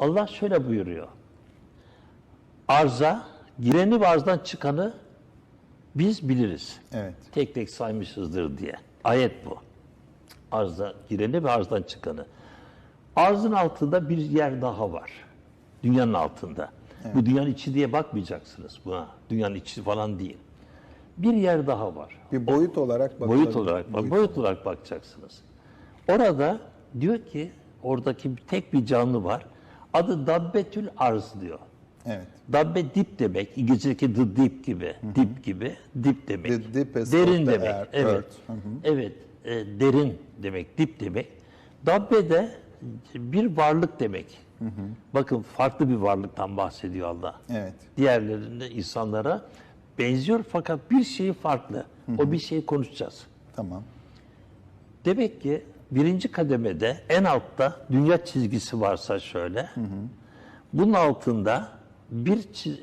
Allah şöyle buyuruyor. Arza, gireni ve arzdan çıkanı biz biliriz. Evet. Tek tek saymışızdır diye. Ayet bu. Arza gireni ve arzdan çıkanı. Arzın altında bir yer daha var. Dünyanın altında. Bu dünyanın içi diye bakmayacaksınız buna. Dünyanın içi falan değil. Bir yer daha var. Bir boyut olarak bakılabilir. Boyut olarak bak, boyut olarak bakacaksınız. Orada diyor ki oradaki tek bir canlı var. Adı Dabbetül Arz diyor. Evet. Dabbe dip demek. İngilizce'deki the deep gibi. Dip gibi. Dip demek. The deepest derin demek. earth, evet. earth. Hı hı. Evet. e, derin demek. Dip demek. Dabbe de bir varlık demek. Bakın farklı bir varlıktan bahsediyor Allah. Evet. Diğerlerinde insanlara benziyor fakat bir şeyi farklı. O bir şeyi konuşacağız. Tamam. Demek ki birinci kademede en altta dünya çizgisi varsa şöyle. Bunun altında bir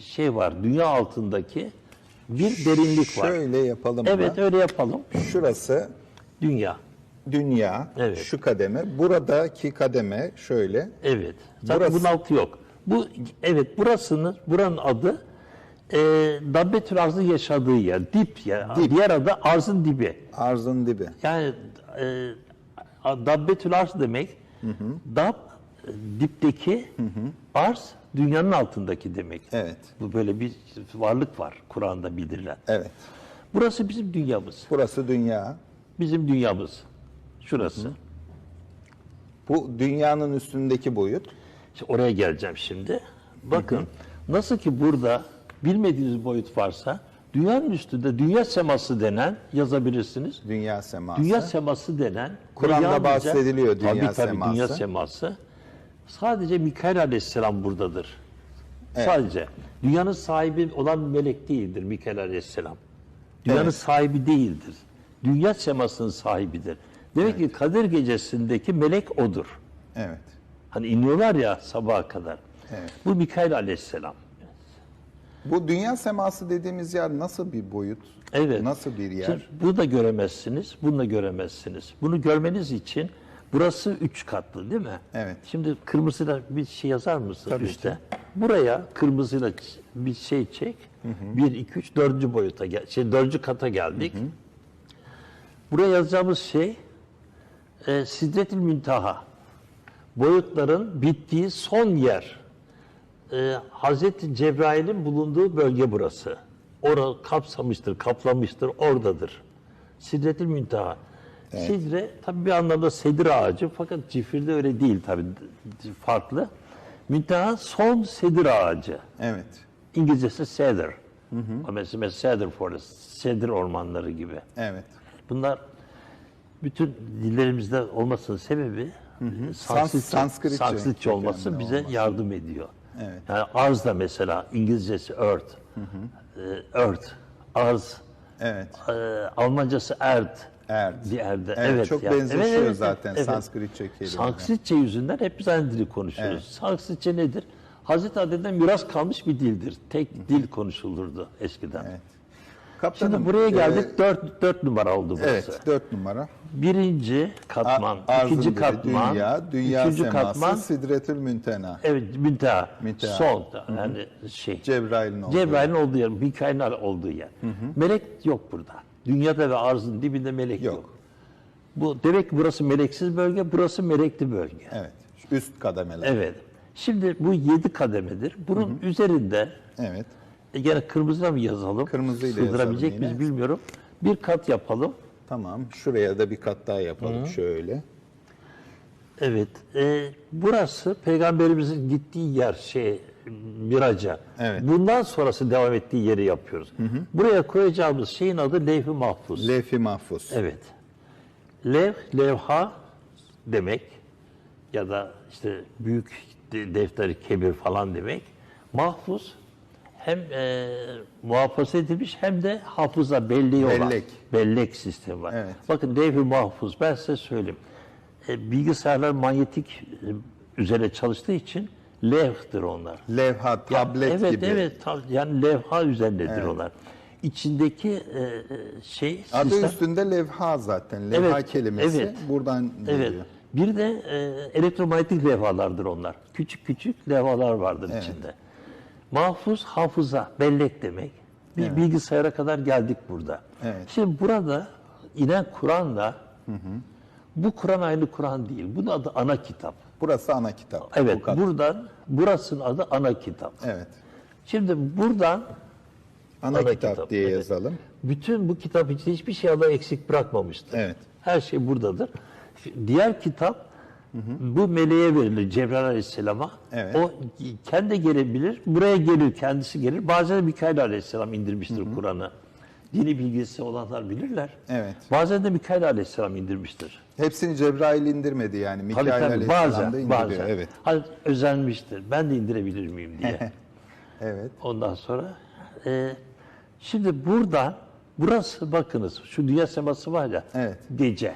şey var. Dünya altındaki bir derinlik var. Şöyle yapalım Evet da. öyle yapalım. Şurası Dünya. dünya, Evet. şu kademe. Buradaki kademe şöyle. Evet. Zaten Burası- bunun altı yok. Bu evet burasının buranın adı e, Dabbetül Arz'ın yaşadığı yer. Dip ya. Diğer adı arzın dibi. Arzın dibi. Yani e, Dabbetül Arz demek, Dab e, dipteki, arz dünyanın altındaki demek. Evet. Bu böyle bir varlık var Kur'an'da bildirilen. Evet. Burası bizim dünyamız. Burası dünya. Bizim dünyamız. Şurası. Bu dünyanın üstündeki boyut. İşte oraya geleceğim şimdi. Bakın nasıl ki burada bilmediğiniz boyut varsa dünyanın üstünde dünya seması denen yazabilirsiniz. Dünya seması. Dünya seması denen Kur'an'da bahsediliyor dünya tabii, tabii, seması. dünya seması. Sadece Mikail Aleyhisselam buradadır. Sadece. Dünyanın sahibi olan melek değildir Mikail Aleyhisselam. Dünyanın Evet. sahibi değildir. Dünya semasının sahibidir. Demek ki Kadir gecesindeki melek odur. Evet. Hani iniyorlar ya sabaha kadar. Evet. Bu Mikail Aleyhisselam. Bu dünya seması dediğimiz yer nasıl bir boyut? Evet. Nasıl bir yer? Şimdi bunu da göremezsiniz, bunu da göremezsiniz. Bunu görmeniz için burası üç katlı değil mi? Evet. Şimdi kırmızıyla bir şey yazar mısın Tabii üstte? Buraya kırmızıyla bir şey çek. Bir, iki, üç, dördüncü boyuta gel, şey dördüncü kata geldik. Buraya yazacağımız şey e, Sidretül Müntaha. Boyutların bittiği son yer. E, Hazreti Cebrail'in bulunduğu bölge burası. Orada kapsamıştır, kaplamıştır, oradadır. Sidretül Müntaha. Sidre tabi bir anlamda sedir ağacı fakat cifirde öyle değil tabi farklı. Müntaha son sedir ağacı. Evet. İngilizcesi cedar. Hı Mesela cedar forest, sedir ormanları gibi. Evet. Bunlar bütün dillerimizde olmasının sebebi Sanskritçe, Sanskritçe Sanskritçe olması bize olması. yardım ediyor. Evet. Yani arz da mesela İngilizcesi earth, e, earth, arz, Evet. e, Almancası erd. Erd. Bir erde. Evet, Evet, çok yani. benzeşiyor zaten Sanskritçe kelimeler. Sanskritçe yüzünden hep biz aynı dili konuşuyoruz. Sanskritçe nedir? Hazreti Adem'den miras kalmış bir dildir. Tek dil konuşulurdu eskiden. Evet. Kaptanım, Şimdi buraya e, geldik. dört, dört numara oldu burası. Evet, dört numara. Birinci katman, A- ikinci katman, dünya, dünya üçüncü seması, katman, Sidretül Müntena. evet münteha, Münteha. son yani şey. Cebrail'in olduğu. Cebrail'in olduğu yer, Mikail'in olduğu yer. Melek yok burada. Dünyada ve arzın dibinde melek yok. Yok. Bu demek ki burası meleksiz bölge, burası melekli bölge. Evet. Üst kademeler. Evet. Şimdi bu yedi kademedir. Bunun üzerinde Evet. E, gene kırmızıyla mı yazalım? Kırmızıyla Sığdırabilecek yazalım yine. miyiz bilmiyorum. Bir kat yapalım. Tamam. Şuraya da bir kat daha yapalım şöyle. Evet. e, burası peygamberimizin gittiği yer şey miraca. Evet. Bundan sonrası devam ettiği yeri yapıyoruz. Buraya koyacağımız şeyin adı levh-i mahfuz. Levh-i mahfuz. evet. Lev, levha demek ya da işte büyük de- defteri kebir falan demek. Mahfuz hem e, muhafaza edilmiş hem de hafıza belleği olan Bellek. bellek sistemi var. Evet. Bakın levh-i mahfuz ben size söyleyeyim. E, bilgisayarlar manyetik e, üzerine çalıştığı için levh'tir onlar. Levha, tablet evet, gibi. Evet, tab- yani levha üzerindedir Evet. onlar. İçindeki e, şey Adı sistem- üstünde levha zaten. Levha Evet, kelimesi evet. buradan Evet. geliyor. Bir de e, elektromanyetik levhalardır onlar. Küçük küçük levhalar vardır içinde. Mahfuz hafıza, bellek demek. Bir bilgisayara kadar geldik burada. Evet. Şimdi burada inen Kur'an'la bu Kur'an aynı Kur'an değil. Bunun adı ana kitap. Burası ana kitap. Evet, buradan burasının adı ana kitap. Evet. Şimdi buradan Ana, Ana kitap, kitap, diye evet. yazalım. bütün bu kitap için hiçbir şey Allah eksik bırakmamıştır. Evet. Her şey buradadır. Diğer kitap bu meleğe verilir Cebrail Aleyhisselam'a. Evet. O kendi gelebilir, buraya gelir, kendisi gelir. Bazen de Mikail Aleyhisselam indirmiştir Kur'an'ı. Dini bilgisi olanlar bilirler. Evet. Bazen de Mikail Aleyhisselam indirmiştir. Hepsini Cebrail indirmedi yani. Tabii Mikail tabii Aleyhisselam da bazen, indiriyor. bazen. Evet. Hani özenmiştir. Ben de indirebilir miyim diye. Evet. Ondan sonra e, şimdi buradan burası bakınız şu dünya seması var ya Evet. gece.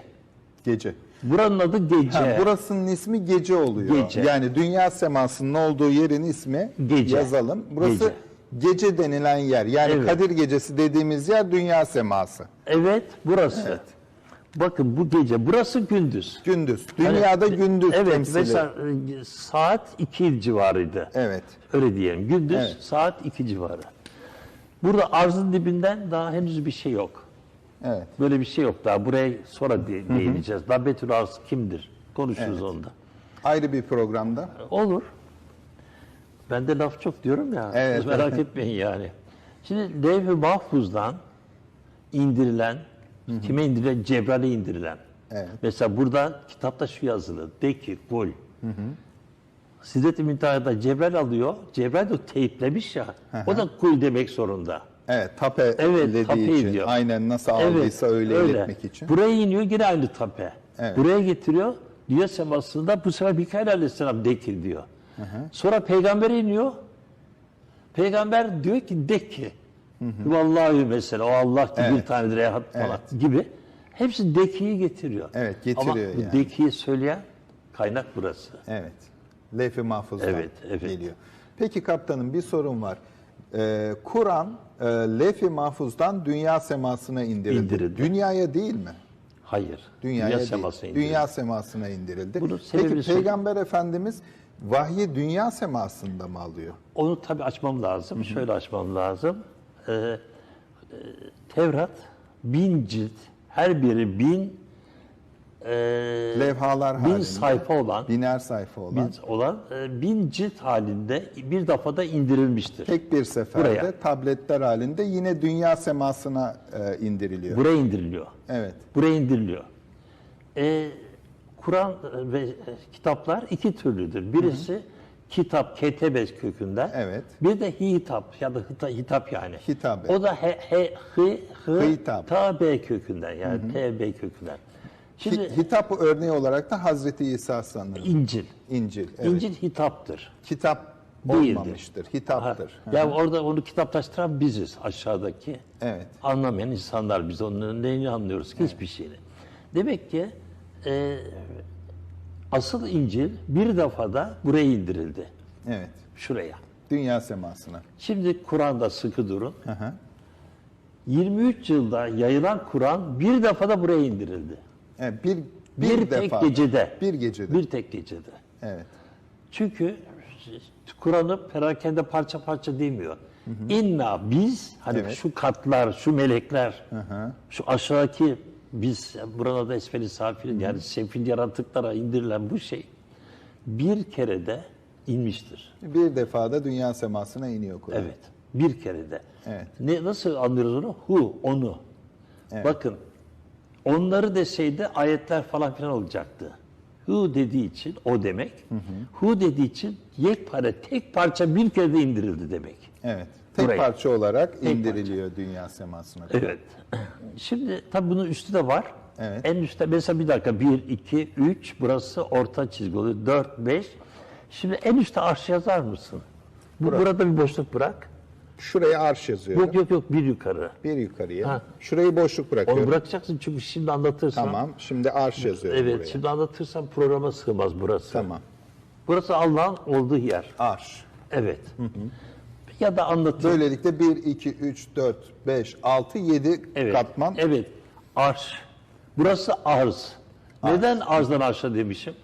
Gece. Buranın adı gece. Ha, burasının ismi gece oluyor. Gece. Yani dünya semasının olduğu yerin ismi Gece. yazalım. Burası Gece. gece. denilen yer. Yani Evet. Kadir Gecesi dediğimiz yer dünya seması. Evet burası. Bakın bu gece burası gündüz. Gündüz. Dünyada Hani- gündüz Evet temsili. mesela e, saat 2 civarıydı. Evet. Öyle diyelim. Gündüz Evet. saat 2 civarı. Burada arzın dibinden daha henüz bir şey yok. Evet. Böyle bir şey yok daha. Buraya sonra de- değineceğiz. Dabbetül Arz kimdir? Konuşuruz onda. Ayrı bir programda. Olur. Ben de laf çok diyorum ya. Evet. Siz merak etmeyin yani. Şimdi Levh-i Mahfuz'dan indirilen, kime indirilen? Cebrail'e indirilen. Evet. Mesela burada kitapta şu yazılı. De ki kul. Sidret-i Münteha'da Cebrail alıyor. Cebrail de teyiplemiş ya. O da kul demek zorunda. Evet. Tape Evet, dediği tape için. ediyor. Aynen nasıl aldıysa öyle, iletmek için. Buraya iniyor yine aynı tape. Evet. Buraya getiriyor. Dünya semasında bu sefer Mikail Aleyhisselam dekir diyor. Sonra peygamber iniyor. Peygamber diyor ki de ki. Vallahi mesela o Allah ki bir Evet. tanedir ehad falan gibi. Hepsi dekiyi getiriyor. Evet, getiriyor Ama bu yani. dekiyi söyleyen kaynak burası. Evet. Lef-i Mahfuz'dan Evet, evet. geliyor. Peki kaptanım bir sorun var. Ee, Kur'an e, Lef-i Mahfuz'dan dünya semasına indirildi. İndirildi. Dünyaya değil mi? Hayır. Dünyaya dünya değil. semasına indirildi. Dünya semasına indirildi. Bunun Peki Peygamber Efendimiz vahyi dünya semasında mı alıyor? Onu tabii açmam lazım. Şöyle açmam lazım. Ee, e, Tevrat bin cilt, her biri bin e, Levhalar bin halinde. sayfa olan, Biner sayfa olan. bin olan e, bin cilt halinde bir defada indirilmiştir. Tek bir seferde Buraya. tabletler halinde yine dünya semasına e, indiriliyor. Buraya indiriliyor. Evet. Buraya indiriliyor. Ee, Kur'an ve e, kitaplar iki türlüdür. Birisi kitap, ketebe kökünden. Evet. Bir de hitap ya da hita, hitap yani. Hitabe. O da he, he, hı, hı, Hitap. tabe kökünden yani tb kökünden. Şimdi Hi- Hitap örneği olarak da Hazreti İsa sanırım. İncil. İncil. Evet. İncil hitaptır. Kitap Değildir. olmamıştır. Ha, Hitaptır. ya orada onu kitaplaştıran biziz aşağıdaki. Evet. Anlamayan insanlar biz onun neyini anlıyoruz ki hiçbir şeyini. Demek ki e, asıl İncil bir defada buraya indirildi. Evet. Şuraya. Dünya semasına. Şimdi Kur'an'da sıkı durun. Hı hı. 23 yılda yayılan Kur'an bir defada buraya indirildi. Evet, bir, Bir, bir, tek defa. gecede. Bir gecede. Bir tek gecede. Evet. Çünkü Kur'an'ı perakende parça parça demiyor. İnna biz hani Evet. şu katlar, şu melekler, şu aşağıdaki biz burada da esfeli safilin yani sefil yaratıklara indirilen bu şey bir kerede inmiştir. Bir defada dünya semasına iniyor Kur'an. Evet. Bir kerede. Evet. Ne nasıl anlıyoruz onu? Hu, onu. Bakın onları deseydi ayetler falan filan olacaktı. Hu dediği için o demek. Hu dediği için yekpare tek parça bir kerede indirildi demek. Evet. Tek Buraya. parça olarak indiriliyor dünya semasına. Evet. Şimdi tabii bunun üstü de var. Evet. En üstte mesela bir dakika 1, 2, 3 burası orta çizgi oluyor. 4, 5. Şimdi en üstte arş yazar mısın? Bu, burada bir boşluk bırak. Şuraya arş yazıyorum. Yok yok yok bir yukarı. Bir yukarıya. Ha. Şurayı boşluk bırakıyorum. Onu bırakacaksın çünkü şimdi anlatırsam. Tamam. Şimdi arş yazıyorum Evet buraya. şimdi anlatırsam programa sığmaz burası. Tamam. Burası Allah'ın olduğu yer. Arş. Evet. Ya da anlatır. Böylelikle 1, 2, 3, 4, 5, 6, 7 evet. katman. Evet. Arş. Burası arz. Neden arzdan arşa demişim?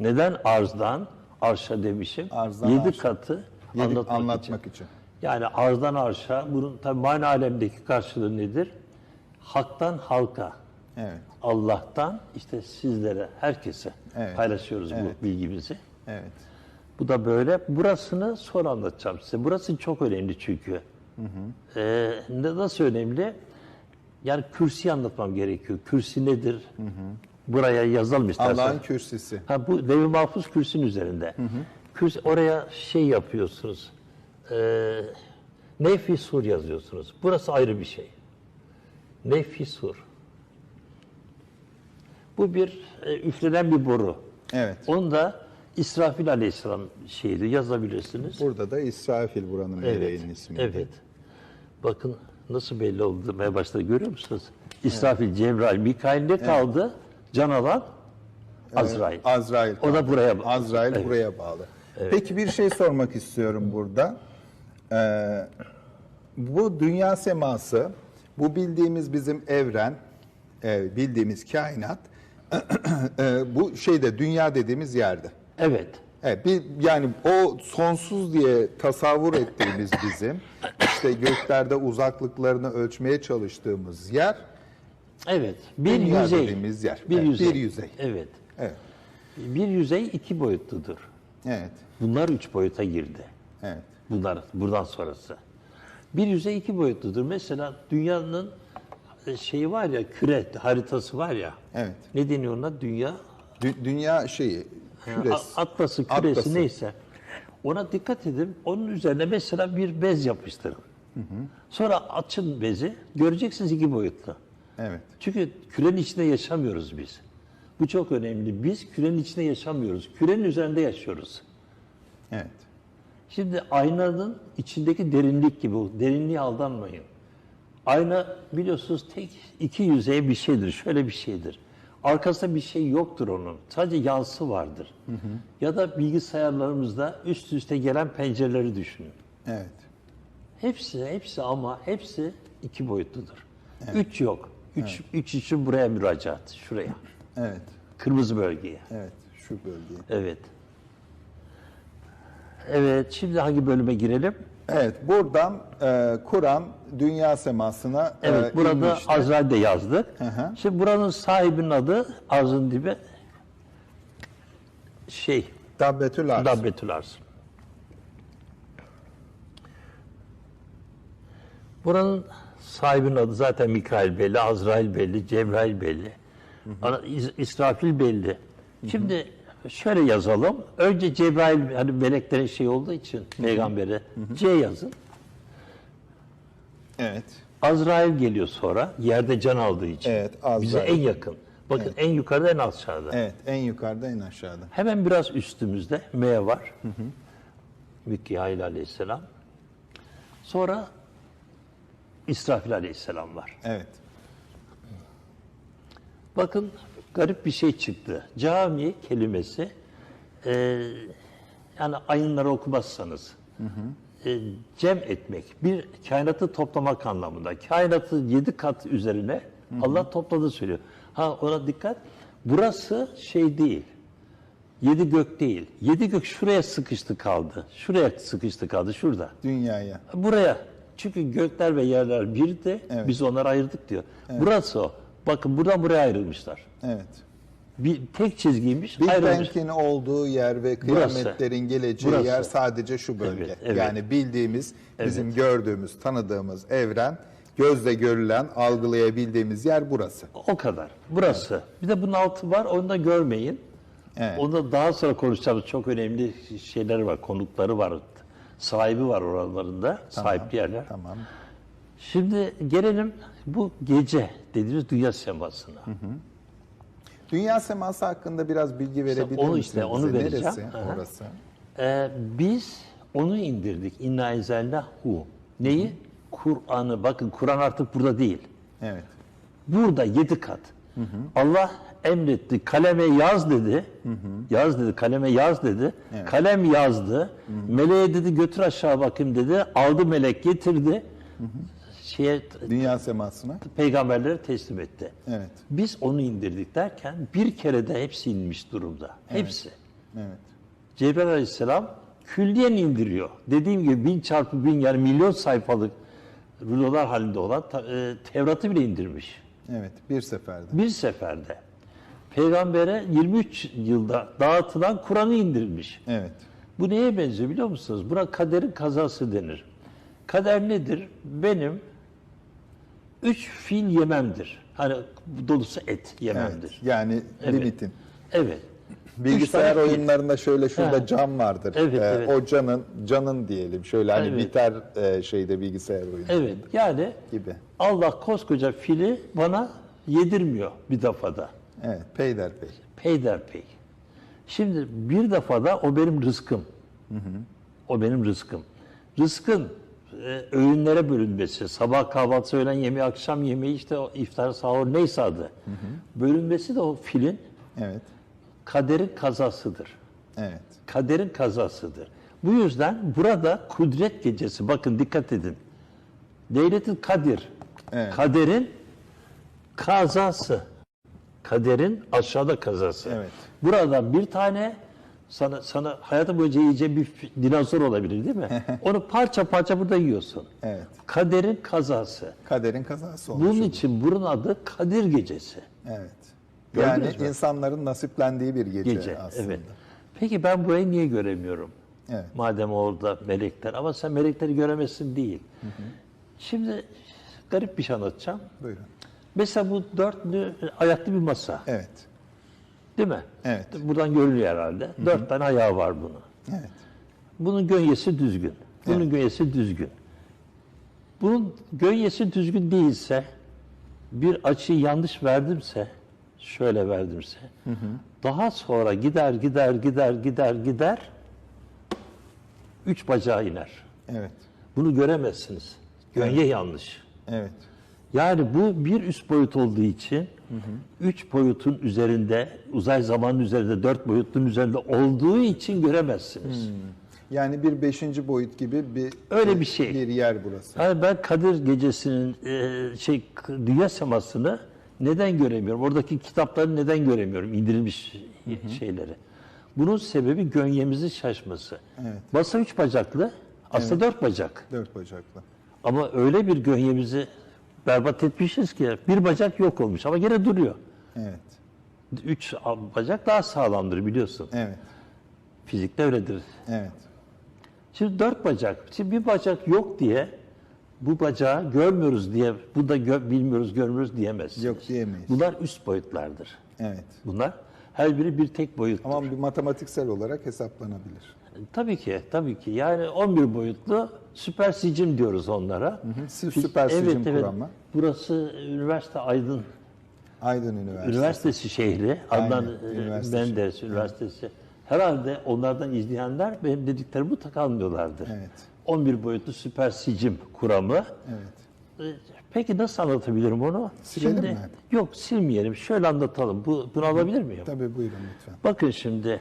Neden arzdan arşa demişim? Arzdan Yedi arşa. katı Yedi- anlatmak, anlatmak için. için. Yani arzdan arşa, bunun tabi mana alemdeki karşılığı nedir? Haktan halka, Evet. Allah'tan işte sizlere, herkese Evet. paylaşıyoruz Evet. bu bilgimizi. Evet. Bu da böyle. Burasını sonra anlatacağım size. Burası çok önemli çünkü. Ee, ne nasıl önemli? Yani kürsi anlatmam gerekiyor. Kürsi nedir? Buraya yazalım istersen. Allah'ın kürsüsü. Ha bu Levh-i Mahfuz kürsünün üzerinde. Kürsi, oraya şey yapıyorsunuz. Ee, Nefhi Sur yazıyorsunuz. Burası ayrı bir şey. Nefhi Sur. Bu bir e, üflenen bir boru. Evet. Onu da İsrafil Aleyhisselam şeydi yazabilirsiniz. Burada da İsrafil buranın meleğinin ismi. Evet. Bakın nasıl belli olmaya başladı görüyor musunuz? İsrafil, Cebrail, Mikail ne kaldı? Can alan Azrail. Azrail. O da buraya bağlı. Azrail Evet. buraya bağlı. Peki bir şey sormak istiyorum burada. Ee, bu dünya seması, bu bildiğimiz bizim evren, e, bildiğimiz kainat, e, bu şeyde dünya dediğimiz yerde. Evet. Evet, bir, yani o sonsuz diye tasavvur ettiğimiz bizim, işte göklerde uzaklıklarını ölçmeye çalıştığımız yer, Evet. Bir Dünya yüzey. dediğimiz yer. Bir Evet, yüzey. bir yüzey. Evet. evet, Bir yüzey iki boyutludur. evet, Bunlar üç boyuta girdi. evet, Bunlar buradan sonrası. Bir yüzey iki boyutludur. Mesela dünyanın e, şeyi var ya küre haritası var ya. evet. Ne deniyor ona? Dünya Dü- dünya şeyi, küresi. Atlası, küresi Atlası. neyse. Ona dikkat edin. Onun üzerine mesela bir bez yapıştırın. Sonra açın bezi. Göreceksiniz iki boyutlu. Evet, Çünkü kürenin içinde yaşamıyoruz biz. Bu çok önemli. Biz kürenin içinde yaşamıyoruz. Kürenin üzerinde yaşıyoruz. evet, Şimdi aynanın içindeki derinlik gibi. o Derinliğe aldanmayın. Ayna biliyorsunuz tek iki yüzeye bir şeydir. Şöyle bir şeydir. Arkasında bir şey yoktur onun. Sadece yansı vardır. Ya da bilgisayarlarımızda üst üste gelen pencereleri düşünün. evet, Hepsi, hepsi ama hepsi iki boyutludur. Üç yok. Üç, üç için buraya müracaat. Şuraya. evet, Kırmızı bölgeye. evet, şu bölgeye. Evet. Evet, şimdi hangi bölüme girelim? Evet, buradan e, Kur'an dünya semasına Evet, e, burada inmişti. Azrail de yazdık. hı. Şimdi buranın sahibinin adı arzın dibi şey, Dabbetül Arz. Dabbetül Arz. Buranın sahibinin adı zaten Mikail belli, Azrail belli, Cebrail belli. Ana- İs- İsrafil belli. Şimdi şöyle yazalım. Önce Cebrail hani meleklerin şey olduğu için peygambere C yazın. Evet, Azrail geliyor sonra yerde can aldığı için. Evet, Azrail. Bize en yakın. Bakın en yukarıda en aşağıda. evet, en yukarıda en aşağıda. Hemen biraz üstümüzde M var. Mikail aleyhisselam. Sonra İsrafil aleyhisselam var. Evet, Bakın garip bir şey çıktı. Cami kelimesi e, yani ayınları okumazsanız e, cem etmek, bir kainatı toplamak anlamında. Kainatı yedi kat üzerine Allah topladı söylüyor. Ha ona dikkat. Burası şey değil. Yedi gök değil. Yedi gök şuraya sıkıştı kaldı. Şuraya sıkıştı kaldı. Şurada. dünyaya. Buraya. Çünkü gökler ve yerler birdi. Evet. Biz onları ayırdık diyor. Burası o. Bakın buradan buraya ayrılmışlar. Evet. Bir tek çizgiymiş, Big. Bang'in olduğu yer ve Burası. kıyametlerin geleceği Burası. yer sadece şu bölge. Evet, evet. Yani bildiğimiz, bizim gördüğümüz, tanıdığımız evren, gözle görülen, algılayabildiğimiz yer burası. O kadar. Burası. Bir de bunun altı var. Onu da görmeyin. Evet. Onda daha sonra konuşacağımız çok önemli şeyler var, konukları var. Sahibi var oralarında. Sahipli yerler. Tamam. Şimdi gelelim bu gece dediğimiz dünya semasına. Dünya seması hakkında biraz bilgi verebilir onu misiniz işte, onu bize? vereceğim. Neresi Aha. orası? Ee, biz onu indirdik. İnna enzelnahu. Neyi? Kur'an'ı. Bakın Kur'an artık burada değil. Evet. Burada yedi kat. Allah emretti. Kaleme yaz dedi. Yaz dedi. Kaleme yaz dedi. Kalem yazdı. Meleğe dedi götür aşağı bakayım dedi. Aldı melek getirdi. Şeye Dünya semasına. peygamberlere teslim etti. Evet. Biz onu indirdik derken bir kere de hepsi inmiş durumda. Hepsi. Evet. Cebrail Aleyhisselam külliyen indiriyor. Dediğim gibi bin çarpı bin yani milyon sayfalık rulolar halinde olan e, Tevrat'ı bile indirmiş. Evet. Bir seferde. Bir seferde. Peygambere 23 yılda dağıtılan Kur'an'ı indirmiş. Evet. Bu neye benziyor biliyor musunuz? Buna kaderin kazası denir. Kader nedir? Benim üç fiil yememdir. Hani dolusu et Evet. yememdir. Yani Evet. limitin. Evet. Bilgisayar oyunlarında şöyle şurada Ha. cam vardır. Evet, Ee, evet. O canın canın diyelim. Şöyle hani Evet. biter e, şeyde bilgisayar oyunu Evet. Yani gibi. Allah koskoca fili bana yedirmiyor bir defada. Evet. Peyderpey. Peyderpey. Şimdi bir defada o benim rızkım. O benim rızkım. Rızkın öğünlere bölünmesi, sabah kahvaltısı, öğlen yemeği, akşam yemeği, işte iftar, sahur neyse adı. Bölünmesi de o filin Evet. kaderin kazasıdır. Evet. Kaderin kazasıdır. Bu yüzden burada kudret gecesi, bakın dikkat edin. Leyletil Kadir, Evet. kaderin kazası. Kaderin aşağıda kazası. Evet. Burada bir tane sana sana hayatı boyunca yiyeceğin bir dinozor olabilir değil mi? Onu parça parça burada yiyorsun. Evet. Kaderin kazası. Kaderin kazası olmuş. Bunun için bunun adı Kadir Gecesi. Evet. Gördünüz Yani insanların nasiplendiği bir gece, Gece. aslında. Evet. Peki ben burayı niye göremiyorum? Evet. Madem orada melekler ama sen melekleri göremezsin değil. Şimdi garip bir şey anlatacağım. Buyurun. Mesela bu dörtlü ayaklı bir masa. Evet. Değil mi? Evet. Buradan görülüyor herhalde. Dört tane ayağı var bunun. Evet. Bunun gönyesi düzgün. Bunun gönyesi düzgün. Bunun gönyesi düzgün değilse, bir açıyı yanlış verdimse, şöyle verdimse, daha sonra gider gider gider gider gider, üç bacağı iner. Evet. Bunu göremezsiniz. Gönye yanlış. Evet. Yani bu bir üst boyut olduğu için üç boyutun üzerinde, uzay zamanın üzerinde, dört boyutun üzerinde olduğu için göremezsiniz. Yani bir beşinci boyut gibi bir Öyle bir şey. bir yer burası. Yani ben Kadir Gecesi'nin e, şey dünya semasını neden göremiyorum? Oradaki kitapları neden göremiyorum? indirilmiş şeyleri. Bunun sebebi gönyemizin şaşması. Evet. Masa üç bacaklı, aslında dört bacak. Dört bacaklı. Ama öyle bir gönyemizi berbat etmişiz ki bir bacak yok olmuş ama gene duruyor. Evet. Üç bacak daha sağlamdır biliyorsun. Evet. Fizikte öyledir. Evet. Şimdi dört bacak. Şimdi bir bacak yok diye bu bacağı görmüyoruz diye, bu da gö- bilmiyoruz, görmüyoruz diyemezsiniz. Yok diyemeyiz. Bunlar üst boyutlardır. Evet. Bunlar her biri bir tek boyuttur. Ama bir matematiksel olarak hesaplanabilir. Tabii ki, tabii ki. Yani 11 boyutlu süper sicim diyoruz onlara. Sü- süper sicim kuramı. Burası üniversite Aydın Aydın Üniversitesi. Üniversitesi şehri. Adnan e, üniversite Menderes Üniversitesi. Herhalde onlardan izleyenler benim dediklerimi mutlaka anlıyorlardır. Evet. 11 boyutlu süper sicim kuramı. Evet. E, Peki nasıl anlatabilirim onu? Silelim mi? Yok silmeyelim. Şöyle anlatalım. Bu, bunu alabilir miyim? Tabii buyurun lütfen. Bakın şimdi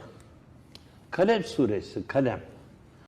Kalem suresi, Kalem.